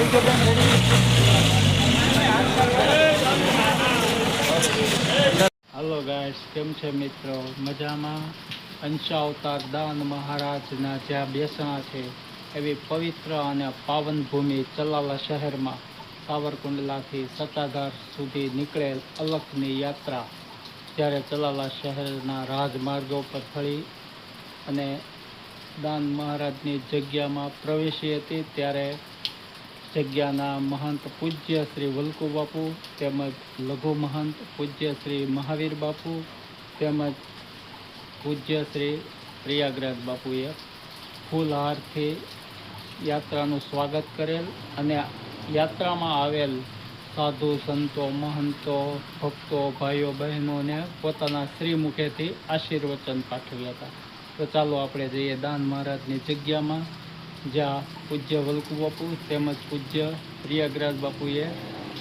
આવી hello guys કેમ છે મિત્રો? મજામાં? અંશાવતાર દાન મહારાજના જ્યાં બેસણા છે, એવી પવિત્ર અને પાવન ભૂમિ ચલાલા શહેરમાં સાવરકુંડલાથી સત્તાધાર સુધી નીકળેલ અલખની યાત્રા. જ્યારે ચલાલા શહેરના રાજમાર્ગો પર ફળી અને દાન મહારાજની જગ્યામાં પ્રવેશી હતી, ત્યારે જગ્યાના મહંત પૂજ્ય શ્રી વલ્કુ બાપુ, તેમજ લઘુ મહંત પૂજ્ય શ્રી મહાવીર બાપુ, તેમજ પૂજ્ય શ્રી પ્રયાગરાજ બાપુએ ફૂલહારથી યાત્રાનું સ્વાગત કરેલ અને યાત્રામાં આવેલ સાધુ, સંતો, મહંતો, ભક્તો, ભાઈઓ, બહેનોને પોતાના શ્રી મુખેથી આશીર્વચન પાઠવ્યા હતા. તો ચાલો આપણે જઈએ દાન મહારાજની જગ્યામાં. જ્યાં પૂજ્ય વલ્કુ બાપુ તેમજ પૂજ્ય પ્રિયાગ્રાજ બાપુએ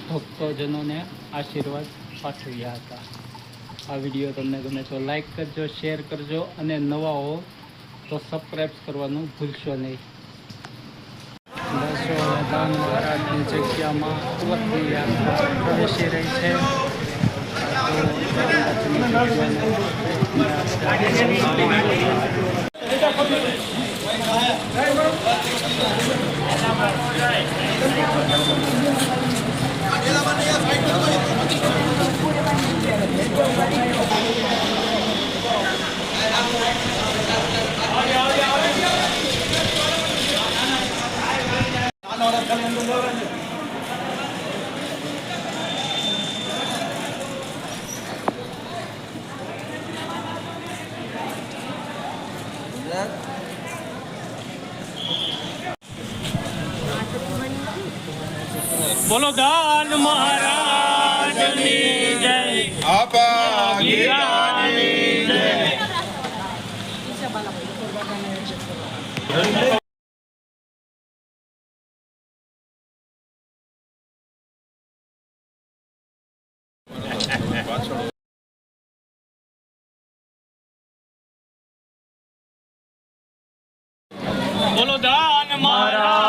ભક્તજનોને આશીર્વાદ પાઠવ્યા હતા. આ વીડિયો તમને ગમે તો લાઈક કરજો, શેર કરજો અને નવા હો તો સબસ્ક્રાઈબ કરવાનું ભૂલશો નહીં. દસો દાન મહારાજની જગ્યામાં અવધની યાત્રા પ્રવેશી રહી છે. જગન્નાથની બોલો દાન મહારાજની જય આપા જય. બોલો દાન મહારાજની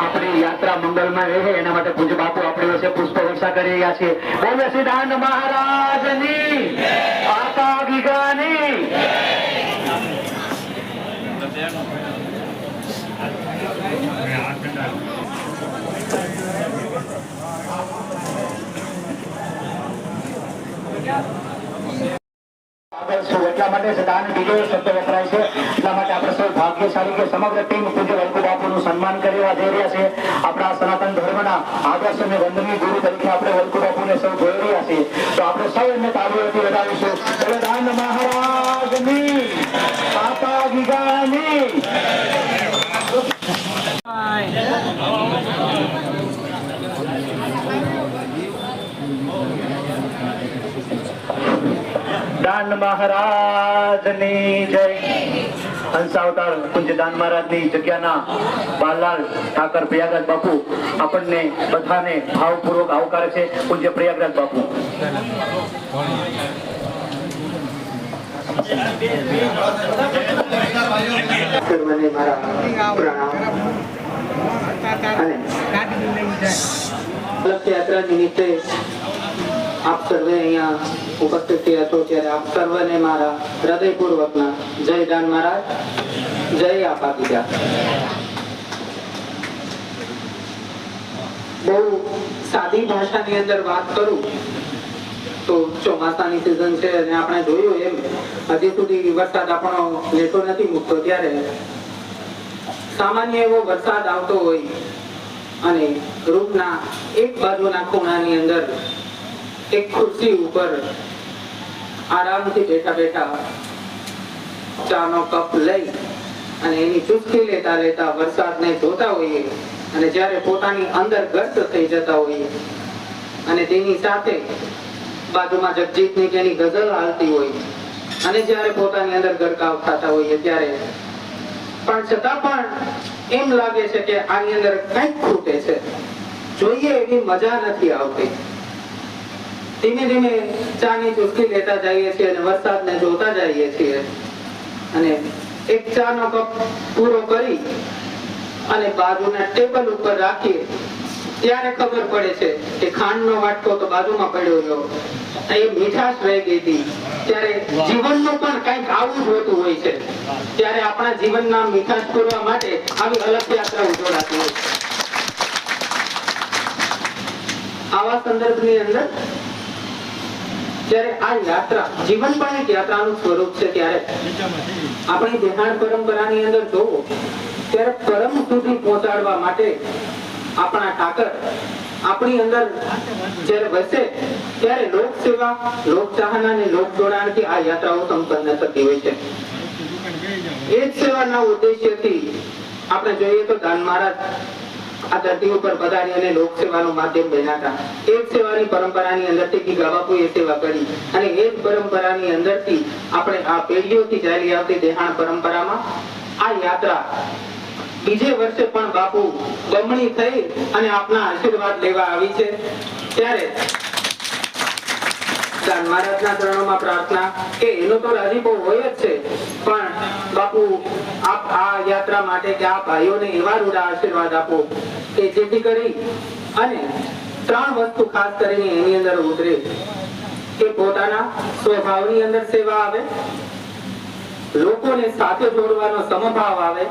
આપણી યાત્રા મંગલમાં રહે એના માટે પૂજ્ય આપણી વચ્ચે કરી રહ્યા છે. બોલે સિદ્ધાંત મહારાજની આકા ગીગાની આગળ છું એટલા માટે દાન બીજો શબ્દ વપરાય છે. એટલા માટે આપણે સૌ ભાગ્યશાળી કે સમગ્ર ટીમ પૂજ્ય વલ્કુ બાપુનું સન્માન કરવા રહ્યા છે. આપણા સનાતન ધર્મના આદર્શ અને વંદનીય ગુરુ તરીકે આપણે વલ્કુ બાપુને સૌ જોઈ રહ્યા છીએ. તો આપણે સૌ એમને તાળીઓથી વધાવીશું. દાન મહારાજની આતા ગીગાની દાન મહારાજની જય. હંસાવતાર કુંજદાન દાન મહારાજની જગ્યાના બાલલાલ ઠાકર પ્રયાગરાજ બાપુ આપણને બધાને ભાવપૂર્વક આવકારે છે પૂજ્ય પ્રયાગરાજ બાપુ. સર્વને મારા પ્રણામ અને રથયાત્રા નિમિત્તે આપ સર્વે અહીંયા ઉપસ્થિત હતો ત્યારે આપ સર્વને મારા હૃદયપૂર્વકના જય દાન મહારાજ, જય આપા બીજા બહુ સાદી ભાષાની અંદર વાત કરું તો ચોમાસાની સિઝન છે અને આપણે જોયું એમ, હજી સુધી વરસાદ આપણો લેતો નથી મૂકતો ત્યારે સામાન્ય એવો વરસાદ આવતો હોય અને રૂમના એક બાજુના ખૂણાની અંદર એક ખુરશી ઉપર આરામથી બેઠા બેઠા ચાનો કપ લઈ અને એની ચુસ્કી લેતા લેતા વરસાદને જોતા હોઈએ અને જ્યારે પોતાની અંદર ગર્ત થઈ જતા હોઈએ અને તેની સાથે બાજુમાં જગજીતની કે ગઝલ હાલતી હોય અને જ્યારે પોતાની અંદર ગરકાવ થતા હોઈએ ત્યારે પણ છતાં પણ એમ લાગે છે કે આની અંદર કંઈક ખૂટે છે. જોઈએ એવી મજા નથી આવતી. ધીમે ધીમે ચાની ચુસ્કી લેતા જઈએ છીએ અને વરસાદને જોતા જઈએ છીએ. અને એક ચાનો કપ પૂરો કરી અને બાજુના ટેબલ ઉપર રાખીએ. ત્યારે ખબર પડે છે કે ખાંડનો વાટકો તો બાજુમાં પડ્યો હતો એ મીઠાશ રહી ગઈ હતી. ત્યારે જીવનનું પણ કંઈક આવું જ હોતું હોય છે. ત્યારે આપણા જીવનના મીઠાશ પૂરવા માટે આવી અલગ યાત્રા ઉજવડાતી હોય છે. આવા સંદર્ભની અંદર જ્યારે આ યાત્રા જીવન પણ એક યાત્રાનું સ્વરૂપ છે ત્યારે આપણી દેહાણ પરંપરાની અંદર જોવો, ત્યારે પરમ સુધી પહોંચાડવા માટે આપણા ઠાકર આપણી અંદર જ્યારે વસે, ત્યારે લોક સેવા લોક ચાહના અને લોક જોડાણથી આ યાત્રાઓ સંપન્ન થતી હોય છે. એ જ સેવાના ઉદ્દેશ્યથી આપણે જોઈએ તો દાન મહારાજ આ ધરતી ઉપર પધારી અને લોક સેવાનું માધ્યમ બન્યા એ સેવાની પરંપરાની અંદરથી ગીગા બાપુએ સેવા કરી અને એ જ પરંપરાની અંદરથી આપણે આ પેઢીઓથી ચાલી આવતી દેહાણ પરંપરામાં આ યાત્રા બીજે વર્ષે પણ બાપુ બમણી થઈ અને આપના આશીર્વાદ લેવા આવી છે. ત્યારે દાન મહારાજના ચરણોમાં પ્રાર્થના કે એનો તો રાજીપો હોય જ છે. પણ બાપુ, આપ આ યાત્રા માટે કે આ ભાઈઓને એવા રૂડા આશીર્વાદ આપો કે જેથી કરી અને ત્રણ વસ્તુ ખાસ કરીને એની અંદર ઉતરે. કે પોતાના સ્વભાવની અંદર સેવા આવે, લોકોને સાથે જોડવાનો સમભાવ આવે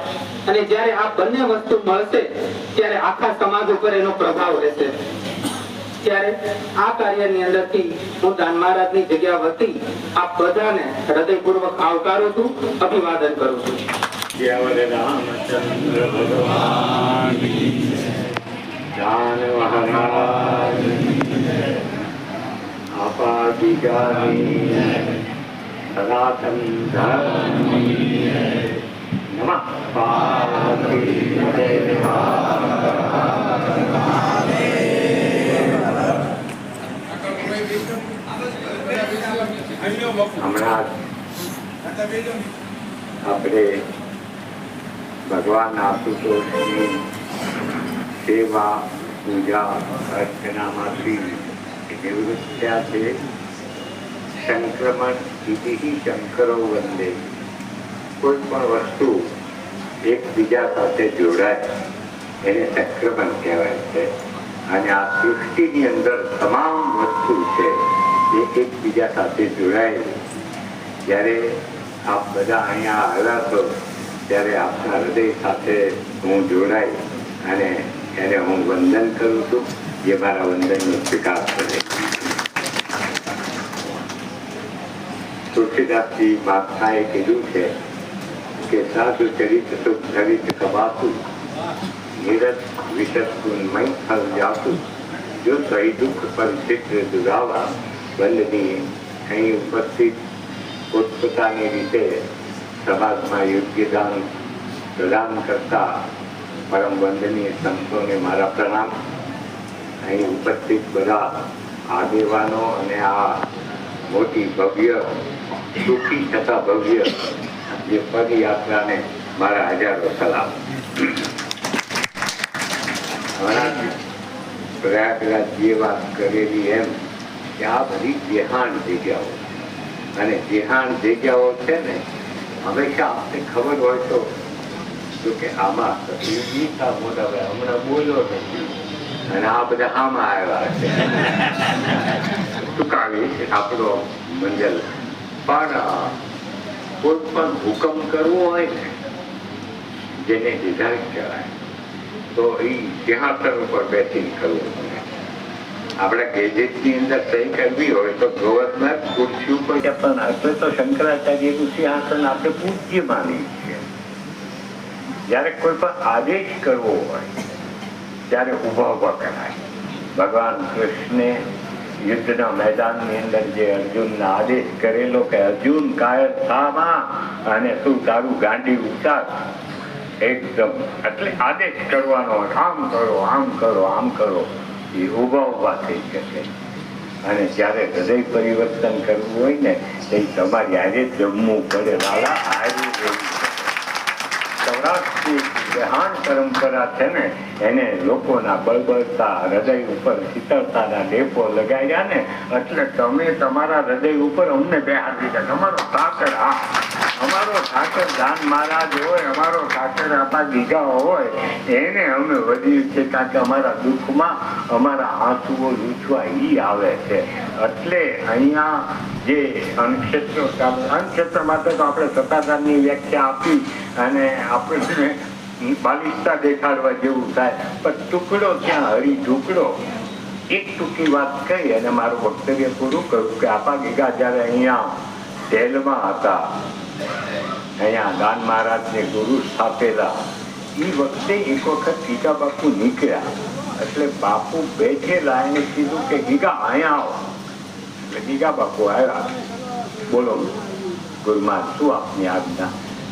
અને જ્યારે આ બંને વસ્તુ મળશે, ત્યારે આખા સમાજ ઉપર એનો પ્રભાવ રહેશે. ત્યારે આ કાર્યની અંદરથી હું દાન મહારાજની જગ્યા વતી આપ બધાને હૃદયપૂર્વક આવકારું છું અભિવાદન કરું છું કેવલ રામચંદ્ર ભગવાન જાન મહારાજ આપાદિકાની સનાતન ધર્મ નમઃ પાર્વતી હમણાં આપણે ભગવાન આશુતોષની સેવા પૂજા અર્ચનામાંથી નિવૃત્ત થયા છે. સંક્રમણ ઇતિ શંકરો વંદે. કોઈ પણ વસ્તુ એકબીજા સાથે જોડાય એને સંક્રમણ કહેવાય છે. અને આ સૃષ્ટિની અંદર તમામ વસ્તુ છે. એ એકબીજા સાથે જોડાયેલી. જ્યારે આપ બધા અહીંયા આવ્યા છો, ત્યારે આપના હૃદય સાથે હું જોડાઈ અને એને હું વંદન કરું છું. એ મારા વંદનનો સ્વીકાર કરે. તુલસીદાસજી માતાએ કીધું છે કે, સાધુ ચરિત સુખ ચરિત કબાતું નિરત વિશત મય ફલ જાતું. જો સહી દુઃખ પર ચિત્ર દુરાવા વંદનીય અહીં ઉપસ્થિત પોતપોતાની રીતે સમાજમાં યોગ્ય દાન પ્રદાન કરતા પરમ વંદનીય સંતોને મારા પ્રણામ. અહીં ઉપસ્થિત બધા આગેવાનો અને આ મોટી ભવ્ય, સુખી છતાં ભવ્ય જે પદયાત્રાને મારા હજારો સલામ. હમણાં પ્રયાગરાજ જે વાત કરેલી એમ કે આ બધી જેહાણ જગ્યાઓ. અને જેહાણ જગ્યાઓ છે ને, હંમેશા આપને ખબર હોય તો કે આમાં ગીતા મોટા ભાઈ, હમણાં બોલ્યો નથી અને આ બધા આમાં આવ્યા છે. ટૂંકાવી આપણો મંજલ. પણ કોઈ પણ હુકમ કરવો હોય ને, જેને ડિઝાઇન કહેવાય, તો એ સિંહાસન ઉપર બેસીને કરવું આપણે ગેજેટની અંદર સહી કરવી હોય તો ગવર્નર ખુરશી ઉપર પણ આપણે તો શંકરાચાર્યનું સિંહાસન આપણે પૂજ્ય માનીએ છીએ. જ્યારે કોઈ પણ આદેશ કરવો હોય, ત્યારે ઊભા ઊભા કરાય. ભગવાન કૃષ્ણે યુદ્ધના મેદાનની અંદર જે અર્જુનને આદેશ કરેલો કે અર્જુન કાયર થામાં અને તું તારું ગાંડી ઉતાર. એકદમ. એટલે આદેશ કરવાનો આમ કરો આમ કરો આમ કરો. એ ઊભા ઊભા થઈ શકે. અને જ્યારે હૃદય પરિવર્તન કરવું હોય ને એ તમારી આજે જમવું પડે. રહેવું પડે. સૌરાષ્ટ્રની મહાન પરંપરા છે ને, એને લોકોના બળબળતા, હૃદય ઉપર શીતળતાના લેપો લગાડ્યા ને, એટલે તમે તમારા હૃદય ઉપર અમને બેહાર દીધા તમારો સાકર આ અમારો ઠાકર દાન મહારાજ હોય, અમારો ઠાકર આપણા દીગા હોય, એને અમે વધ્યું છે કારણ કે અમારા દુઃખમાં અમારા આંસુઓ લૂછવા ઈ આવે છે. એટલે અહીંયા જે અન્નક્ષેત્ર અનક્ષેત્ર માટે તો આપણે સત્તાધારની વ્યાખ્યા આપી અને આપણે બાલિશતા દેખાડવા જેવું થાય. પણ ટુકડો ક્યાં, હરી ટુકડો એક ટૂંકી વાત કહી અને મારું વક્તવ્ય પૂરું કર્યું કે આપા ગીગા જ્યારે અહીંયા જેલમાં હતા અહીંયા દાન મહારાજને ગુરુ સ્થાપેલા. એ વખતે એક વખત ગીગા બાપુ નીકળ્યા. એટલે બાપુ બેઠેલા એને કીધું કે ગીગા અહીંયા આવો. એટલે ગીગા બાપુ આવ્યા. બોલો ગુરુમાં શું આપની આજ્ઞા?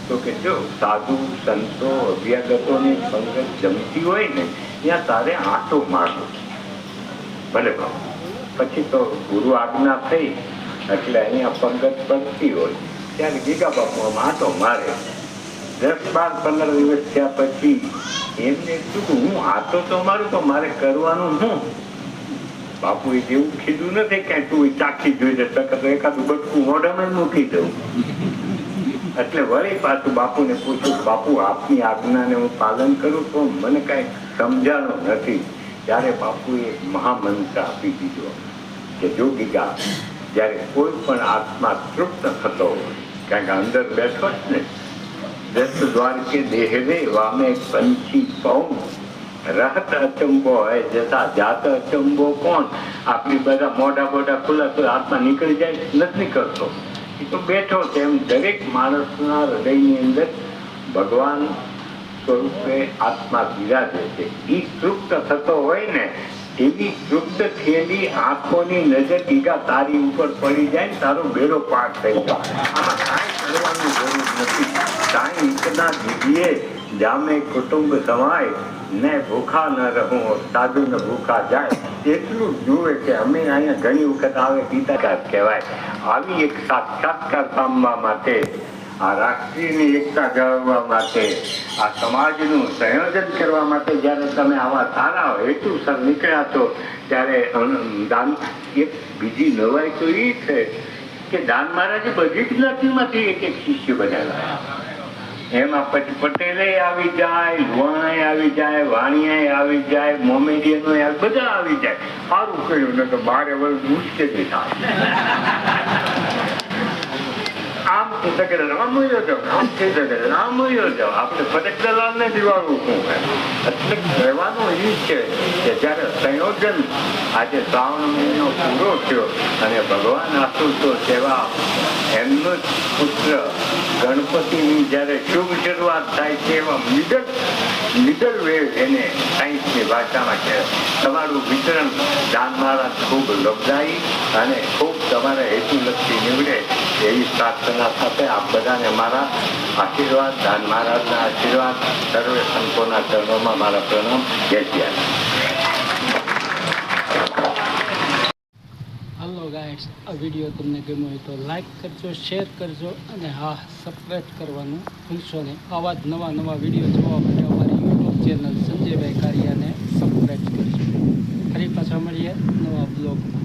તો કે, જો સાધુ, સંતો, અભ્યાગતોની સંગત જમતી હોય ને, ત્યાં તારે આંટો મારવો. ભલે બાપુ. પછી તો ગુરુ આજ્ઞા થઈ, એટલે અહીંયા પંગત પડતી હોય. ત્યારે ગીગા બાપુ આમ આંટો મારે દસ બાર પંદર દિવસ થયા પછી એમને કીધું હું આંટો તો મારું તો મારે કરવાનું શું? બાપુ એ જેવું કીધું નથી કે તું ચાખી જોઈ દે તો એકાદું બટકું મોઢામાં મૂકી દઉં. એટલે વળી પાછું બાપુને પૂછ્યું બાપુ, આપની આજ્ઞાને હું પાલન કરું તો મને કઈ સમજાણો નથી. ત્યારે બાપુએ મહામંત્ર આપી દીધો કે, જો ગીગા જ્યારે કોઈ પણ આત્મા તૃપ્ત થતો હોય, કારણ કે અંદર બેઠો જ ને દસ દ્વાર કે દેહવે વામે પંછી પૌ રહત અચંબો હોય, જતા જાત અચંબો કોણ? આપણી બધા મોઢા મોઢા ખુલ્લા તો આત્મા નીકળી જાય નથી નીકળતો. એ તો બેઠો છે એમ દરેક માણસના હૃદયની અંદર ભગવાન સ્વરૂપે આત્મા બિરાજે છે. એ તૃપ્ત થતો હોય ને એવી તૃપ્ત થયેલી આંખોની નજર ટીકા તારી ઉપર પડી જાય તારો બેડો પાર થઈ જાય. આમાં કાંઈ કરવાની જરૂર નથી. કાંઈ ઇતના દીધીએ જામે કુટુંબ સમાય, ને ભૂખા ન રહું, સાધુ ને ભૂખા જાય. એટલું જુએ કે અમે અહીંયા ઘણી વખત આવે પિતાકાર કહેવાય. આવી એક સાક્ષાત્કાર પામવા માટે આ રાષ્ટ્રીયની એકતા જાળવવા માટે, આ સમાજનું સંયોજન કરવા માટે જ્યારે તમે આવા સારા હેતુસર નીકળ્યા છો, ત્યારે દાન, એક બીજી નવાઈ તો એ છે કે દાન મહારાજે બધી જ્ઞાતિમાંથી એક એક શિષ્ય બનાવ્યા. એમાં પછી પટેલે આવી જાય, લુહાણાએ આવી જાય, વાણિયાએ આવી જાય મોમેડિયનો બધા આવી જાય. સારું કર્યું ને તો બારે વર્ષ મુશ્કેલી થાય. આમ થઈ શકે આમ વયો જાઓ, આમ થઈ શકે આમ વયો જાઓ. આપણે દલાલને દિવાળું શું. એટલે કહેવાનું એ છે કે જ્યારે સંયોજન આજે શ્રાવણ મહિનો પૂરો થયો અને ભગવાન આસુતો સેવા એમનો જ પુત્ર ગણપતિની જ્યારે શુભ શરૂઆત થાય છે એવા મિડલ મિડલ વેવ એને સાયન્સની ભાષામાં છે તમારું વિતરણ દાન મહારાજ ખૂબ લોકદાયી અને ખૂબ તમારા હેતુલક્ષી નીવડે એવી પ્રાર્થના સાથે આપ બધાને મારા આશીર્વાદ, દાન મહારાજના આશીર્વાદ, સર્વે સંતોના ચરણોમાં મારા પ્રણામ. જય જ્યાં હલો ગાઈડ્સ આ વીડિયો તમને ગમ્યો હોય તો લાઈક કરજો શેર કરજો અને હા સબસ્ક્રાઈબ કરવાનું ભૂલશો નહીં. આવા જ નવા નવા વીડિયો જોવા માટે અમારી યુટ્યુબ ચેનલ સંજયભાઈ કારિયાને સબસ્ક્રાઈબ કરજો. ફરી પાછા મળીએ નવા બ્લોગમાં